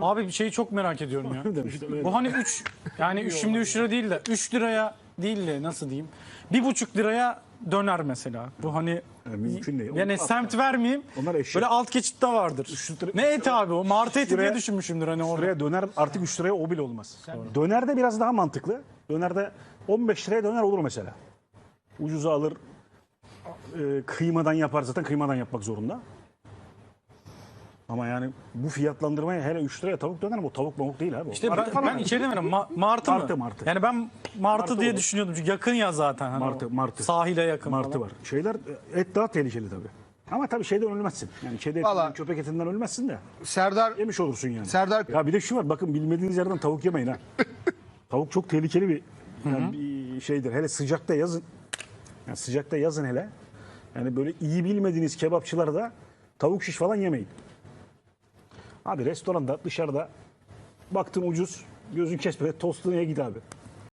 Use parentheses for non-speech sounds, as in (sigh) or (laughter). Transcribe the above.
Abi bir şeyi çok merak ediyorum ya. (laughs) Bu hani 3 yani (laughs) üç- şimdi 3 lira değil de 3 liraya değil de nasıl diyeyim? Bir buçuk liraya döner mesela. Bu hani mümkün değil. yani Onlar- semt vermeyeyim. Onlar eşek. Böyle alt geçitte vardır. lira- Ne eti abi o? Martı eti diye düşünmüşümdür hani orada. liraya döner artık 3 liraya o bile olmaz. Döner de biraz daha mantıklı. Döner de 15 liraya döner olur mesela. Ucuza alır. e, kıymadan yapar zaten kıymadan yapmak zorunda. Ama yani bu fiyatlandırmaya hele 3 liraya tavuk döner mi? O tavuk mavuk değil abi. İşte martı ben, ben içeri demedim. Ma- martı, mı? Martı, martı. Yani ben martı, Martı diye olur. düşünüyordum. Çünkü yakın ya zaten. Hani Martı, martı. Sahile yakın Martı falan. var. Şeyler e, et daha tehlikeli tabii. Ama tabii şeyden ölmezsin. Yani kedi etinden, Valla- köpek etinden ölmezsin de Serdar yemiş olursun yani. Serdar Ya bir de şu var bakın bilmediğiniz yerden tavuk yemeyin ha. (laughs) tavuk çok tehlikeli bir, yani bir şeydir. Hele sıcakta yazın. Yani sıcakta yazın hele. Yani böyle iyi bilmediğiniz kebapçılarda tavuk şiş falan yemeyin. Abi restoranda dışarıda baktın ucuz gözün kesmedi tostunu ye git abi.